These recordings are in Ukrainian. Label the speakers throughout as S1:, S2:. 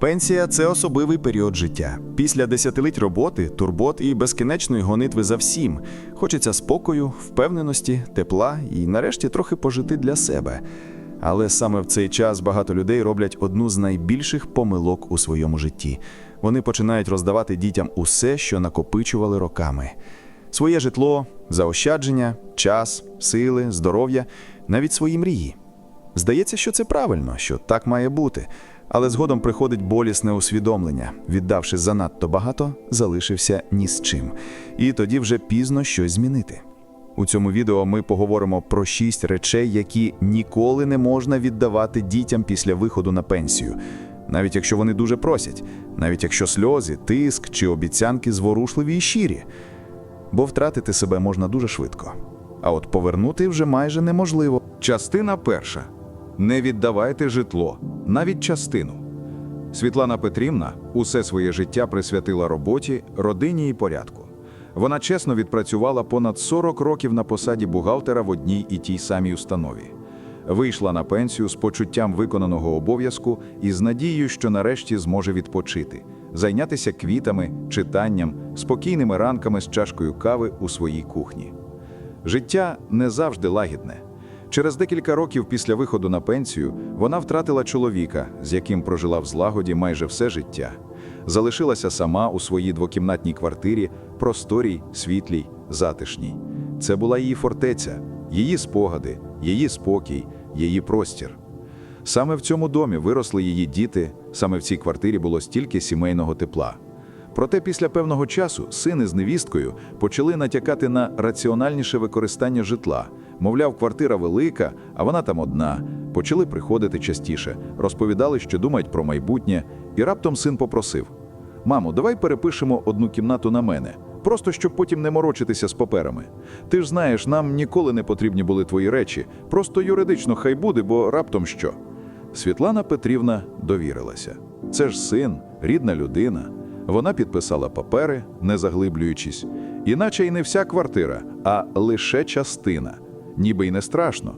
S1: Пенсія це особливий період життя. Після десятиліть роботи, турбот і безкінечної гонитви за всім. Хочеться спокою, впевненості, тепла і нарешті трохи пожити для себе. Але саме в цей час багато людей роблять одну з найбільших помилок у своєму житті. Вони починають роздавати дітям усе, що накопичували роками: своє житло, заощадження, час, сили, здоров'я, навіть свої мрії. Здається, що це правильно, що так має бути. Але згодом приходить болісне усвідомлення. Віддавши занадто багато, залишився ні з чим. І тоді вже пізно щось змінити. У цьому відео ми поговоримо про шість речей, які ніколи не можна віддавати дітям після виходу на пенсію, навіть якщо вони дуже просять, навіть якщо сльози, тиск чи обіцянки зворушливі і щирі. Бо втратити себе можна дуже швидко. А от повернути вже майже неможливо.
S2: Частина перша. Не віддавайте житло, навіть частину. Світлана Петрівна усе своє життя присвятила роботі, родині і порядку. Вона чесно відпрацювала понад 40 років на посаді бухгалтера в одній і тій самій установі. Вийшла на пенсію з почуттям виконаного обов'язку і з надією, що нарешті зможе відпочити, зайнятися квітами, читанням, спокійними ранками з чашкою кави у своїй кухні. Життя не завжди лагідне. Через декілька років після виходу на пенсію вона втратила чоловіка, з яким прожила в злагоді майже все життя. Залишилася сама у своїй двокімнатній квартирі, просторій, світлій, затишній. Це була її фортеця, її спогади, її спокій, її простір. Саме в цьому домі виросли її діти, саме в цій квартирі було стільки сімейного тепла. Проте після певного часу сини з невісткою почали натякати на раціональніше використання житла. Мовляв, квартира велика, а вона там одна. Почали приходити частіше, розповідали, що думають про майбутнє, і раптом син попросив: Мамо, давай перепишемо одну кімнату на мене, просто щоб потім не морочитися з паперами. Ти ж знаєш, нам ніколи не потрібні були твої речі, просто юридично хай буде, бо раптом що. Світлана Петрівна довірилася. Це ж син, рідна людина. Вона підписала папери, не заглиблюючись, іначе й не вся квартира, а лише частина, ніби й не страшно.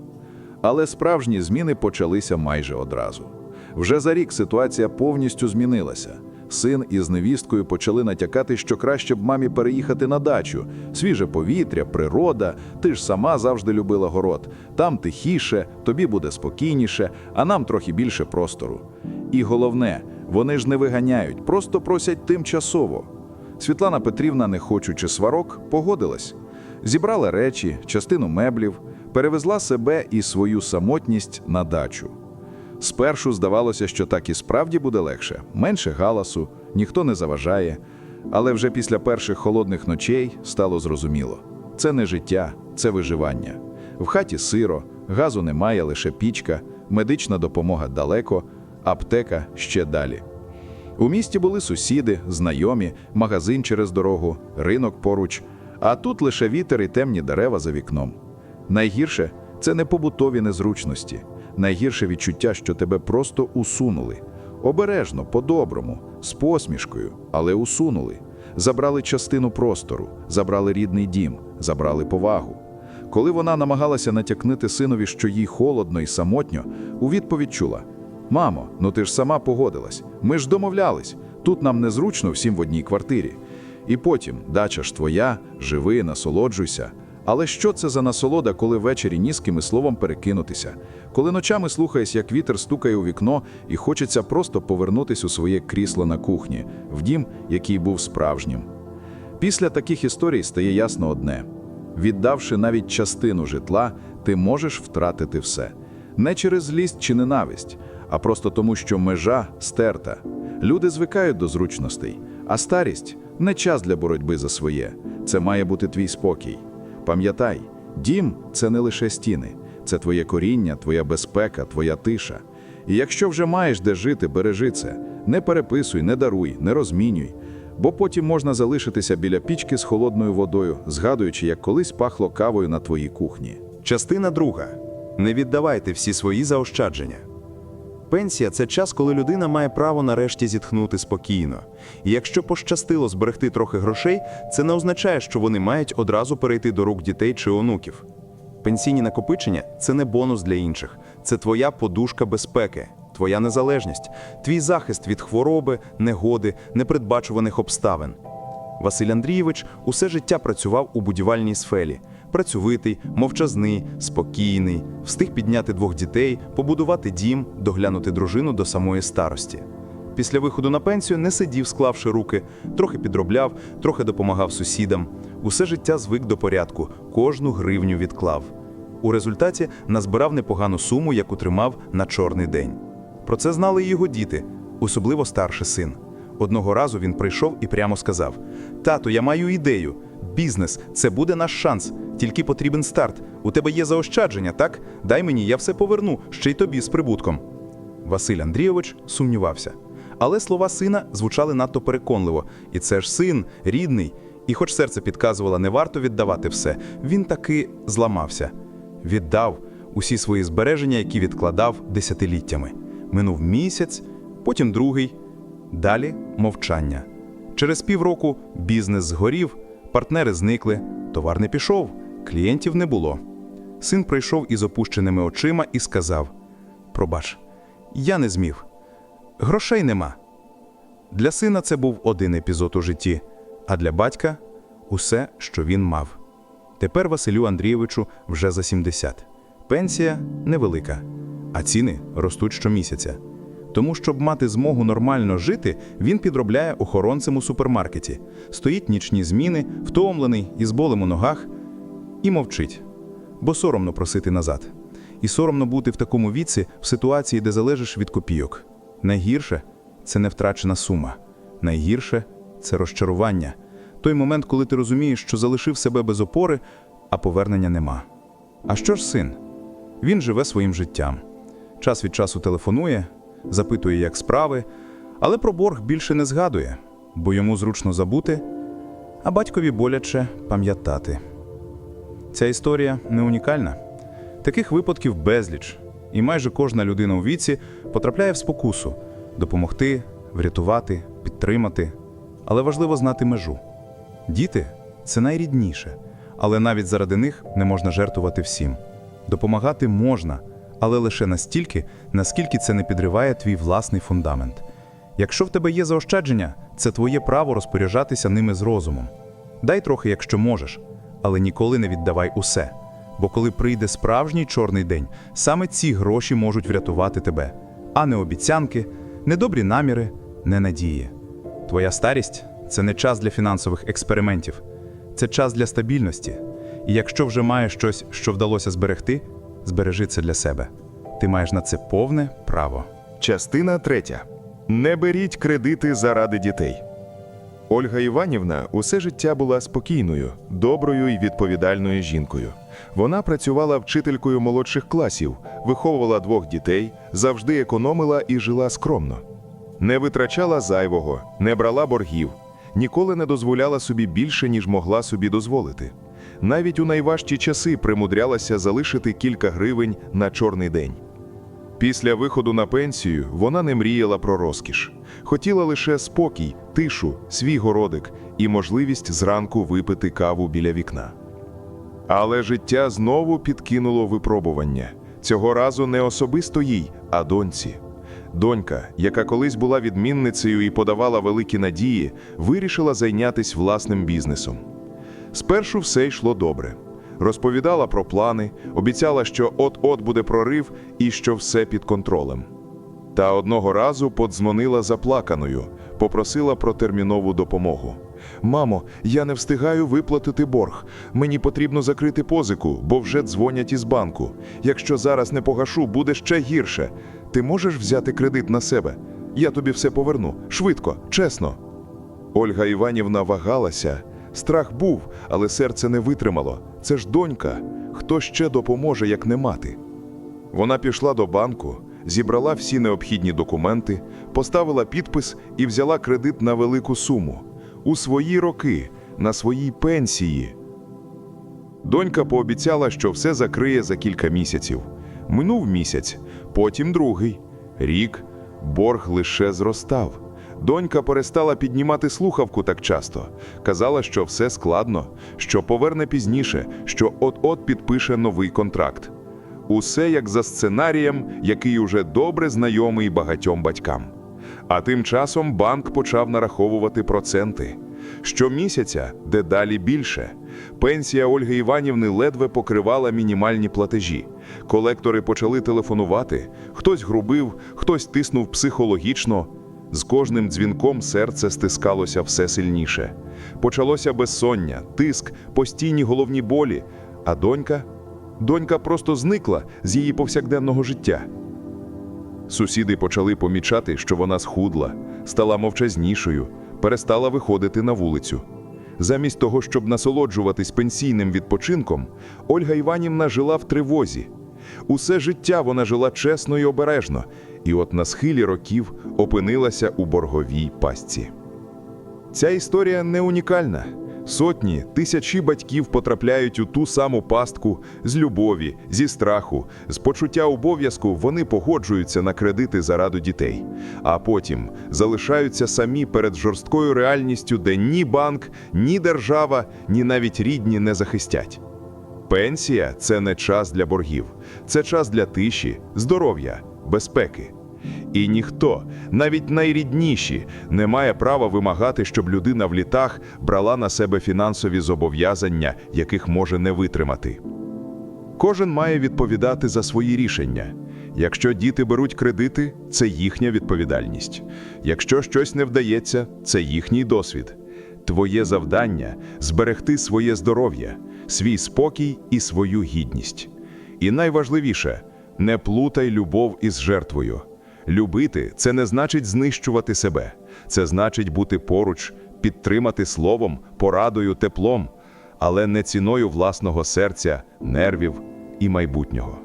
S2: Але справжні зміни почалися майже одразу. Вже за рік ситуація повністю змінилася. Син із невісткою почали натякати, що краще б мамі переїхати на дачу. Свіже повітря, природа, ти ж сама завжди любила город. Там тихіше, тобі буде спокійніше, а нам трохи більше простору. І головне, вони ж не виганяють, просто просять тимчасово. Світлана Петрівна, не хочучи сварок, погодилась. Зібрала речі, частину меблів, перевезла себе і свою самотність на дачу. Спершу здавалося, що так і справді буде легше, менше галасу, ніхто не заважає. Але вже після перших холодних ночей стало зрозуміло: це не життя, це виживання. В хаті сиро, газу немає, лише пічка, медична допомога далеко, аптека ще далі. У місті були сусіди, знайомі, магазин через дорогу, ринок поруч, а тут лише вітер і темні дерева за вікном. Найгірше це не побутові незручності, найгірше відчуття, що тебе просто усунули. Обережно, по-доброму, з посмішкою, але усунули. Забрали частину простору, забрали рідний дім, забрали повагу. Коли вона намагалася натякнути синові, що їй холодно і самотньо, у відповідь чула: Мамо, ну ти ж сама погодилась. Ми ж домовлялись. Тут нам незручно всім в одній квартирі. І потім дача ж твоя, живи, насолоджуйся. Але що це за насолода, коли ввечері ні з ким словом перекинутися, коли ночами слухаєш, як вітер стукає у вікно, і хочеться просто повернутись у своє крісло на кухні, в дім, який був справжнім. Після таких історій стає ясно одне: віддавши навіть частину житла, ти можеш втратити все. Не через злість чи ненависть, а просто тому, що межа стерта. Люди звикають до зручностей, а старість не час для боротьби за своє. Це має бути твій спокій. Пам'ятай, дім це не лише стіни, це твоє коріння, твоя безпека, твоя тиша. І якщо вже маєш де жити, бережи це. Не переписуй, не даруй, не розмінюй, бо потім можна залишитися біля пічки з холодною водою, згадуючи, як колись пахло кавою на твоїй кухні.
S3: Частина друга. Не віддавайте всі свої заощадження. Пенсія це час, коли людина має право нарешті зітхнути спокійно. І якщо пощастило зберегти трохи грошей, це не означає, що вони мають одразу перейти до рук дітей чи онуків. Пенсійні накопичення це не бонус для інших, це твоя подушка безпеки,
S2: твоя незалежність, твій захист від хвороби, негоди, непередбачуваних обставин. Василь Андрійович усе життя працював у будівельній сфері. Працьовитий, мовчазний, спокійний, встиг підняти двох дітей, побудувати дім, доглянути дружину до самої старості. Після виходу на пенсію не сидів, склавши руки, трохи підробляв, трохи допомагав сусідам. Усе життя звик до порядку, кожну гривню відклав. У результаті назбирав непогану суму, яку тримав на чорний день. Про це знали і його діти, особливо старший син. Одного разу він прийшов і прямо сказав: Тато, я маю ідею. Бізнес це буде наш шанс, тільки потрібен старт. У тебе є заощадження, так? Дай мені, я все поверну, ще й тобі з прибутком. Василь Андрійович сумнівався. Але слова сина звучали надто переконливо, і це ж син, рідний. І хоч серце підказувало, не варто віддавати все, він таки зламався. Віддав усі свої збереження, які відкладав десятиліттями. Минув місяць, потім другий, далі мовчання. Через півроку бізнес згорів, партнери зникли, товар не пішов, клієнтів не було. Син прийшов із опущеними очима і сказав: Пробач, я не зміг. Грошей нема. Для сина це був один епізод у житті, а для батька усе, що він мав. Тепер Василю Андрійовичу вже за 70. Пенсія невелика, а ціни ростуть щомісяця. Тому, щоб мати змогу нормально жити, він підробляє охоронцем у супермаркеті, стоїть нічні зміни, втомлений із болем у ногах і мовчить, бо соромно просити назад. І соромно бути в такому віці в ситуації, де залежиш від копійок. Найгірше це не втрачена сума. Найгірше це розчарування. Той момент, коли ти розумієш, що залишив себе без опори, а повернення нема. А що ж син? Він живе своїм життям. Час від часу телефонує, запитує, як справи, але про борг більше не згадує, бо йому зручно забути, а батькові боляче пам'ятати. Ця історія не унікальна. Таких випадків безліч, і майже кожна людина у віці потрапляє в спокусу допомогти, врятувати, підтримати. Але важливо знати межу. Діти це найрідніше, але навіть заради них не можна жертвувати всім. Допомагати можна, але лише настільки, наскільки це не підриває твій власний фундамент. Якщо в тебе є заощадження, це твоє право розпоряджатися ними з розумом. Дай трохи, якщо можеш, але ніколи не віддавай усе. Бо коли прийде справжній чорний день, саме ці гроші можуть врятувати тебе, а не обіцянки, не добрі наміри, не надії. Твоя старість це не час для фінансових експериментів, це час для стабільності. І якщо вже маєш щось, що вдалося зберегти, збережи це для себе. Ти маєш на це повне право.
S4: Частина третя. Не беріть кредити заради дітей. Ольга Іванівна усе життя була спокійною, доброю і відповідальною жінкою. Вона працювала вчителькою молодших класів, виховувала двох дітей, завжди економила і жила скромно. Не витрачала зайвого, не брала боргів, ніколи не дозволяла собі більше, ніж могла собі дозволити. Навіть у найважчі часи примудрялася залишити кілька гривень на чорний день. Після виходу на пенсію вона не мріяла про розкіш. Хотіла лише спокій, тишу, свій городик і можливість зранку випити каву біля вікна. Але життя знову підкинуло випробування. Цього разу не особисто їй, а доньці. Донька, яка колись була відмінницею і подавала великі надії, вирішила зайнятися власним бізнесом. Спершу все йшло добре. Розповідала про плани, обіцяла, що от-от буде прорив і що все під контролем. Та одного разу подзвонила заплаканою, попросила про термінову допомогу. Мамо, я не встигаю виплатити борг. Мені потрібно закрити позику, бо вже дзвонять із банку. Якщо зараз не погашу, буде ще гірше. Ти можеш взяти кредит на себе? Я тобі все поверну. Швидко, чесно. Ольга Іванівна вагалася. Страх був, але серце не витримало. Це ж донька. Хто ще допоможе, як не мати? Вона пішла до банку, зібрала всі необхідні документи, поставила підпис і взяла кредит на велику суму. У свої роки, на своїй пенсії. Донька пообіцяла, що все закриє за кілька місяців. Минув місяць, потім другий. Рік, борг лише зростав. Донька перестала піднімати слухавку так часто. Казала, що все складно, що поверне пізніше, що от-от підпише новий контракт.
S2: Усе як за сценарієм, який уже добре знайомий багатьом батькам. А тим часом банк почав нараховувати проценти. Щомісяця дедалі більше. Пенсія Ольги Іванівни ледве покривала мінімальні платежі. Колектори почали телефонувати, хтось грубив, хтось тиснув психологічно. З кожним дзвінком серце стискалося все сильніше. Почалося безсоння, тиск, постійні головні болі. А донька? Донька просто зникла з її повсякденного життя. Сусіди почали помічати, що вона схудла, стала мовчазнішою, перестала виходити на вулицю. Замість того, щоб насолоджуватись пенсійним відпочинком, Ольга Іванівна жила в тривозі. Усе життя вона жила чесно і обережно, і от на схилі років опинилася у борговій пастці. Ця історія не унікальна. Сотні, тисячі батьків потрапляють у ту саму пастку з любові, зі страху, з почуття обов'язку вони погоджуються на кредити заради дітей, а потім залишаються самі перед жорсткою реальністю, де ні банк, ні держава, ні навіть рідні не захистять. Пенсія це не час для боргів, це час для тиші, здоров'я, безпеки. І ніхто, навіть найрідніші, не має права вимагати, щоб людина в літах брала на себе фінансові зобов'язання, яких може не витримати. Кожен має відповідати за свої рішення. Якщо діти беруть кредити, це їхня відповідальність. Якщо щось не вдається, це їхній досвід. Твоє завдання зберегти своє здоров'я, свій спокій і свою гідність. І найважливіше не плутай любов із жертвою. Любити це не значить знищувати себе, це значить бути поруч, підтримати словом, порадою, теплом, але не ціною власного серця, нервів і майбутнього.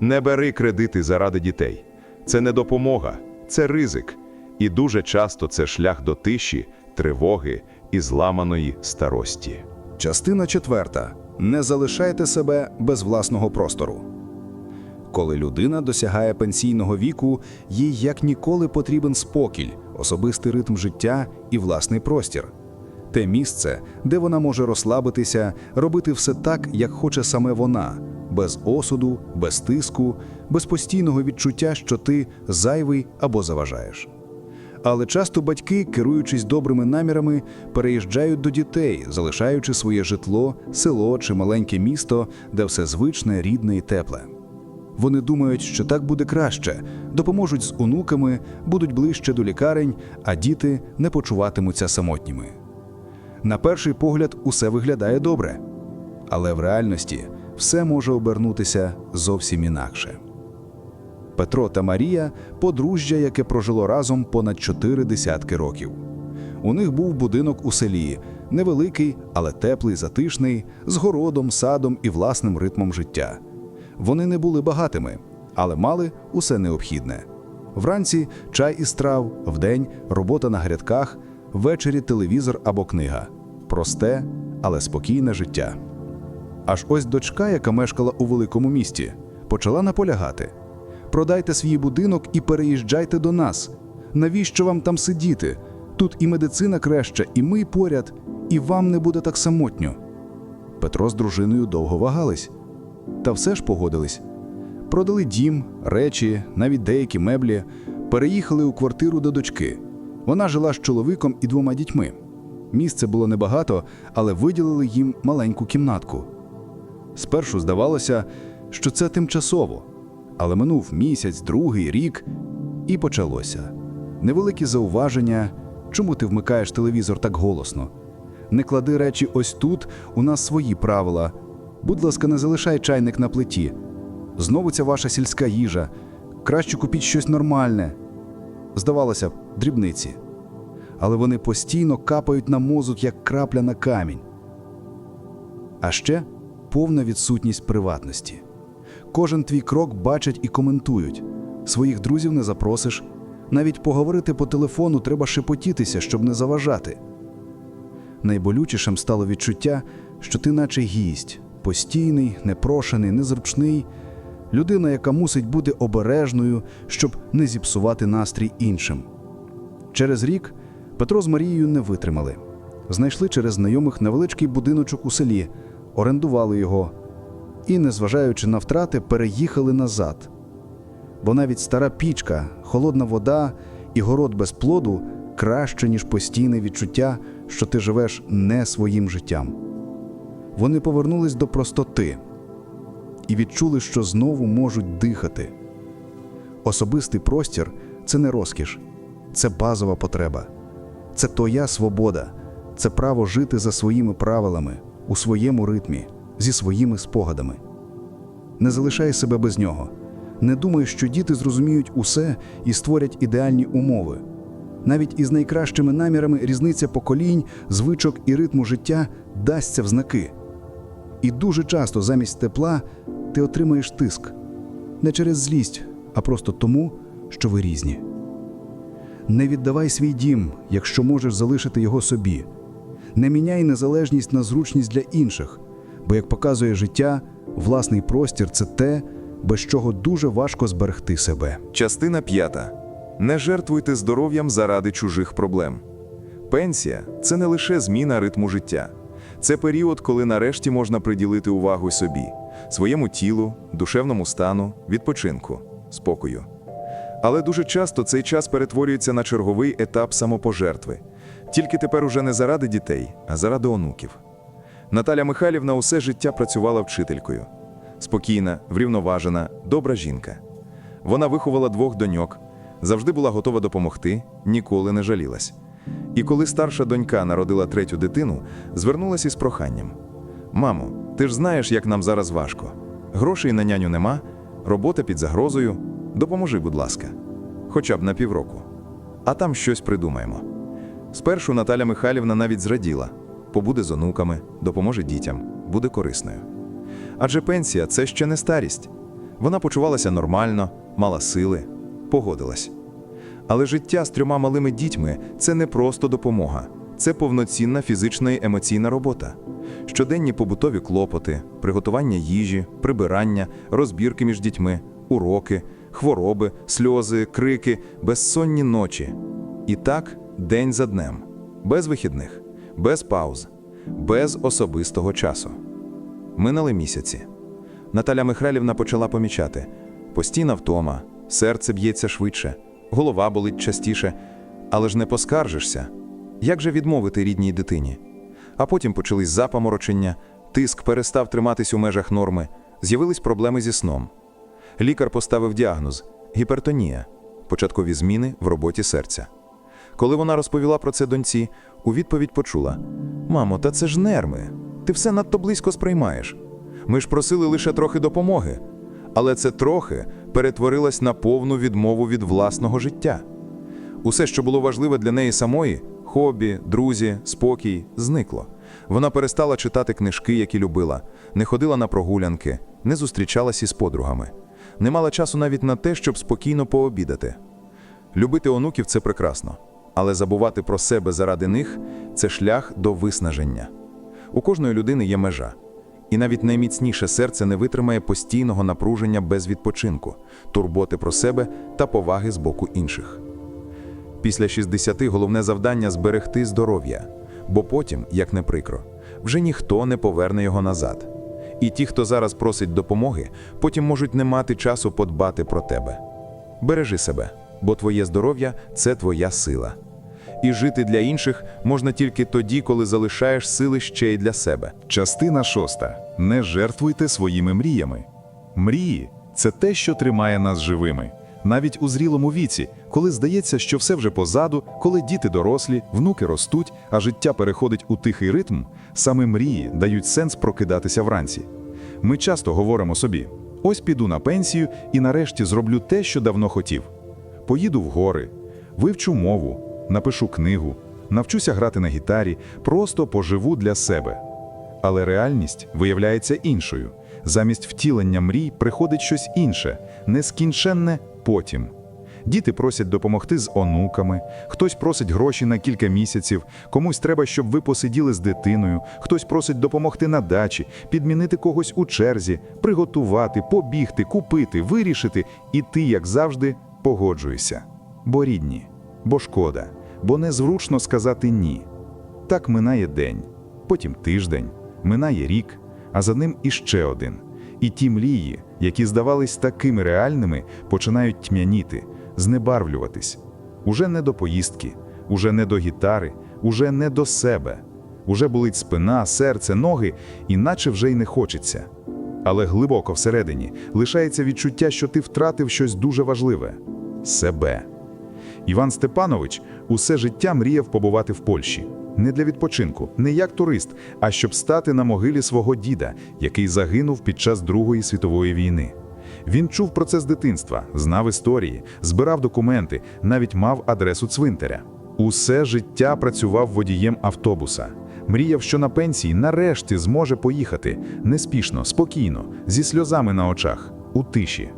S2: Не бери кредити заради дітей. Це не допомога, це ризик. І дуже часто це шлях до тиші, тривоги і зламаної старості.
S5: Частина четверта. Не залишайте себе без власного простору. Коли людина досягає пенсійного віку, їй як ніколи потрібен спокій, особистий ритм життя і власний простір. Те місце, де вона може розслабитися, робити все так, як хоче саме вона, без осуду, без тиску, без постійного відчуття, що ти зайвий або заважаєш. Але часто батьки, керуючись добрими намірами, переїжджають до дітей, залишаючи своє житло, село чи маленьке місто, де все звичне, рідне і тепле. Вони думають, що так буде краще, допоможуть з онуками, будуть ближче до лікарень, а діти не почуватимуться самотніми. На перший погляд, усе виглядає добре, але в реальності все може обернутися зовсім інакше. Петро та Марія подружжя, яке прожило разом понад чотири десятки років. У них був будинок у селі, невеликий, але теплий, затишний, з городом, садом і власним ритмом життя. Вони не були багатими, але мали усе необхідне. Вранці чай із трав, вдень робота на грядках, ввечері телевізор або книга. Просте, але спокійне життя. Аж ось дочка, яка мешкала у великому місті, почала наполягати. Продайте свій будинок і переїжджайте до нас. Навіщо вам там сидіти? Тут і медицина краща, і ми поряд, і вам не буде так самотньо. Петро з дружиною довго вагались, та все ж погодились. Продали дім, речі, навіть деякі меблі, переїхали у квартиру до дочки. Вона жила з чоловіком і двома дітьми. Місце було небагато, але виділили їм маленьку кімнатку. Спершу здавалося, що це тимчасово, але минув місяць, другий рік, і почалося. Невеликі зауваження, чому ти вмикаєш телевізор так голосно. Не клади речі ось тут, у нас свої правила. Будь ласка, не залишай чайник на плиті. Знову ця ваша сільська їжа. Краще купіть щось нормальне. Здавалося б, дрібниці. Але вони постійно капають на мозок, як крапля на камінь. А ще повна відсутність приватності. Кожен твій крок бачать і коментують. Своїх друзів не запросиш. Навіть поговорити по телефону треба шепотітися, щоб не заважати. Найболючішим стало відчуття, що ти наче гість, постійний, непрошений, незручний, людина, яка мусить бути обережною, щоб не зіпсувати настрій іншим. Через рік Петро з Марією не витримали. Знайшли через знайомих невеличкий будиночок у селі, орендували його. і, незважаючи на втрати, переїхали назад. Бо навіть стара пічка, холодна вода і город без плоду краще, ніж постійне відчуття, що ти живеш не своїм життям. Вони повернулись до простоти і відчули, що знову можуть дихати. Особистий простір це не розкіш, це базова потреба, це твоя свобода, це право жити за своїми правилами, у своєму ритмі, зі своїми спогадами. Не залишай себе без нього. Не думай, що діти зрозуміють усе і створять ідеальні умови. Навіть із найкращими намірами різниця поколінь, звичок і ритму життя дасться в знаки. І дуже часто замість тепла ти отримаєш тиск не через злість, а просто тому, що ви різні. Не віддавай свій дім, якщо можеш залишити його собі. Не міняй незалежність на зручність для інших, бо, як показує життя, власний простір це те, без чого дуже важко зберегти себе.
S2: Частина п'ята. Не жертвуйте здоров'ям заради чужих проблем. Пенсія це не лише зміна ритму життя. Це період, коли нарешті можна приділити увагу собі, своєму тілу, душевному стану, відпочинку, спокою. Але дуже часто цей час перетворюється на черговий етап самопожертви. Тільки тепер уже не заради дітей, а заради онуків. Наталя Михайлівна усе життя працювала вчителькою. Спокійна, врівноважена, добра жінка. Вона виховала двох доньок, завжди була готова допомогти, ніколи не жалілась. І коли старша донька народила третю дитину, звернулася із проханням: Мамо, ти ж знаєш, як нам зараз важко. Грошей на няню нема, робота під загрозою. Допоможи, будь ласка, хоча б на півроку. А там щось придумаємо. Спершу Наталя Михайлівна навіть зраділа: побуде з онуками, допоможе дітям, буде корисною. Адже пенсія це ще не старість. Вона почувалася нормально, мала сили, погодилась. Але життя з трьома малими дітьми це не просто допомога, це повноцінна фізична і емоційна робота. Щоденні побутові клопоти, приготування їжі, прибирання, розбірки між дітьми, уроки, хвороби, сльози, крики, безсонні ночі. І так день за днем, без вихідних, без пауз, без особистого часу. Минали місяці. Наталя Михайлівна почала помічати постійна втома, серце б'ється швидше, голова болить частіше, але ж не поскаржишся. Як же відмовити рідній дитині? А потім почались запаморочення, тиск перестав триматись у межах норми, з'явились проблеми зі сном. Лікар поставив діагноз гіпертонія, початкові зміни в роботі серця. Коли вона розповіла про це доньці, у відповідь почула: Мамо, та це ж нерви. Ти все надто близько сприймаєш. Ми ж просили лише трохи допомоги. Але це трохи перетворилось на повну відмову від власного життя. Усе, що було важливе для неї самої хобі, друзі, спокій, зникло. Вона перестала читати книжки, які любила, не ходила на прогулянки, не зустрічалась із подругами, не мала часу навіть на те, щоб спокійно пообідати. Любити онуків це прекрасно, але забувати про себе заради них це шлях до виснаження. У кожної людини є межа, і навіть найміцніше серце не витримає постійного напруження без відпочинку, турботи про себе та поваги з боку інших. Після 60 головне завдання зберегти здоров'я, бо потім, як не прикро, вже ніхто не поверне його назад. І ті, хто зараз просить допомоги, потім можуть не мати часу подбати про тебе. Бережи себе, бо твоє здоров'я це твоя сила. І жити для інших можна тільки тоді, коли залишаєш сили ще й для себе.
S6: Частина шоста. Не жертвуйте своїми мріями. Мрії це те, що тримає нас живими. Навіть у зрілому віці, коли здається, що все вже позаду, коли діти дорослі, внуки ростуть, а життя переходить у тихий ритм, саме мрії дають сенс прокидатися вранці. Ми часто говоримо собі: ось піду на пенсію і нарешті зроблю те, що давно хотів. Поїду в гори, вивчу мову, напишу книгу, навчуся грати на гітарі, просто поживу для себе. Але реальність виявляється іншою. Замість втілення мрій приходить щось інше, нескінченне потім. Діти просять допомогти з онуками, хтось просить гроші на кілька місяців, комусь треба, щоб ви посиділи з дитиною, хтось просить допомогти на дачі, підмінити когось у черзі, приготувати, побігти, купити, вирішити, і ти, як завжди, погоджуєшся. Бо рідні, бо шкода, бо незручно сказати ні. Так минає день, потім тиждень, минає рік, а за ним іще один.
S2: І ті мрії, які здавались такими реальними, починають тьмяніти, знебарвлюватись. Уже не до поїздки, уже не до гітари, уже не до себе. Уже болить спина, серце, ноги, іначе вже й не хочеться. Але глибоко всередині лишається відчуття, що ти втратив щось дуже важливе себе. Іван Степанович усе життя мріяв побувати в Польщі. Не для відпочинку, не як турист, а щоб стати на могилі свого діда, який загинув під час Другої світової війни. Він чув про це з дитинства, знав історії, збирав документи, навіть мав адресу цвинтаря. Усе життя працював водієм автобуса. Мріяв, що на пенсії нарешті зможе поїхати неспішно, спокійно, зі сльозами на очах, у тиші.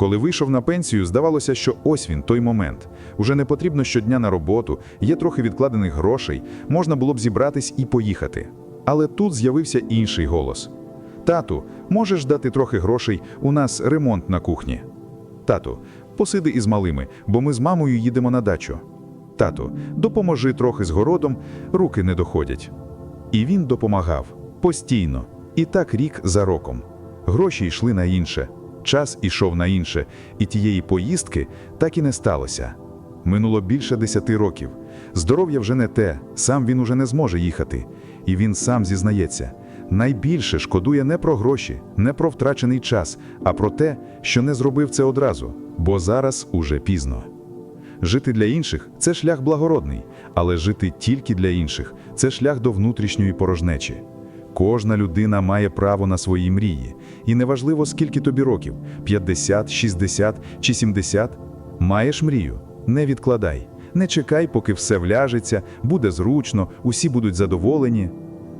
S2: Коли вийшов на пенсію, здавалося, що ось він той момент. Уже не потрібно щодня на роботу, є трохи відкладених грошей, можна було б зібратись і поїхати. Але тут з'явився інший голос: Тату, можеш дати трохи грошей? У нас ремонт на кухні. Тату, посиди із малими, бо ми з мамою їдемо на дачу. Тату, допоможи трохи з городом, руки не доходять. І він допомагав постійно, і так рік за роком. Гроші йшли на інше, час ішов на інше, і тієї поїздки так і не сталося. Минуло більше десяти років. Здоров'я вже не те, сам він уже не зможе їхати. І він сам зізнається: найбільше шкодує не про гроші, не про втрачений час, а про те, що не зробив це одразу, бо зараз уже пізно. Жити для інших це шлях благородний, але жити тільки для інших це шлях до внутрішньої порожнечі. Кожна людина має право на свої мрії, і неважливо, скільки тобі років 50, 60 чи 70. Маєш мрію, не відкладай, не чекай, поки все вляжеться, буде зручно, усі будуть задоволені.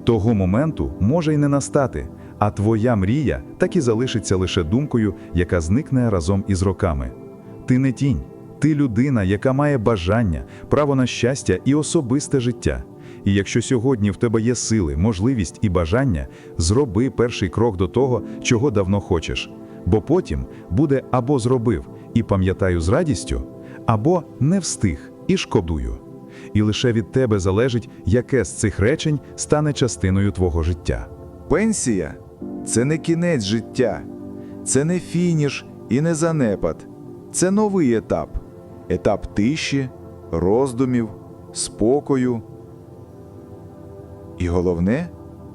S2: Того моменту може й не настати, а твоя мрія так і залишиться лише думкою, яка зникне разом із роками. Ти не тінь, ти людина, яка має бажання, право на щастя і особисте життя. І якщо сьогодні в тебе є сили, можливість і бажання, зроби перший крок до того, чого давно хочеш. Бо потім буде або зробив і пам'ятаю з радістю, або не встиг і шкодую. І лише від тебе залежить, яке з цих речень стане частиною твого життя.
S7: Пенсія це не кінець життя, це не фініш і не занепад. Це новий етап етап тиші, роздумів, спокою. І головне,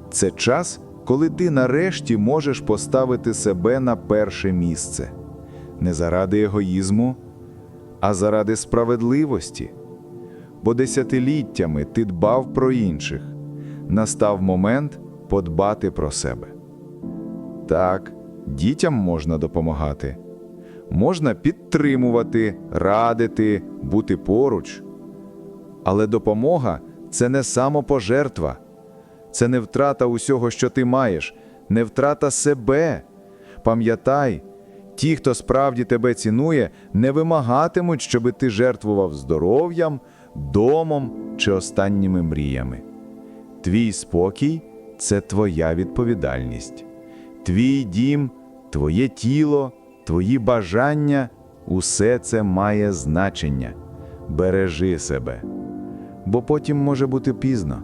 S7: це час, коли ти нарешті можеш поставити себе на перше місце. Не заради егоїзму, а заради справедливості. Бо десятиліттями ти дбав про інших. Настав момент подбати про себе. Так, дітям можна допомагати. Можна підтримувати, радити, бути поруч. Але допомога це не самопожертва, це не втрата усього, що ти маєш, не втрата себе. Пам'ятай, ті, хто справді тебе цінує, не вимагатимуть, щоби ти жертвував здоров'ям, домом чи останніми мріями. Твій спокій це твоя відповідальність. Твій дім, твоє тіло, твої бажання усе це має значення. Бережи себе, бо потім може бути пізно,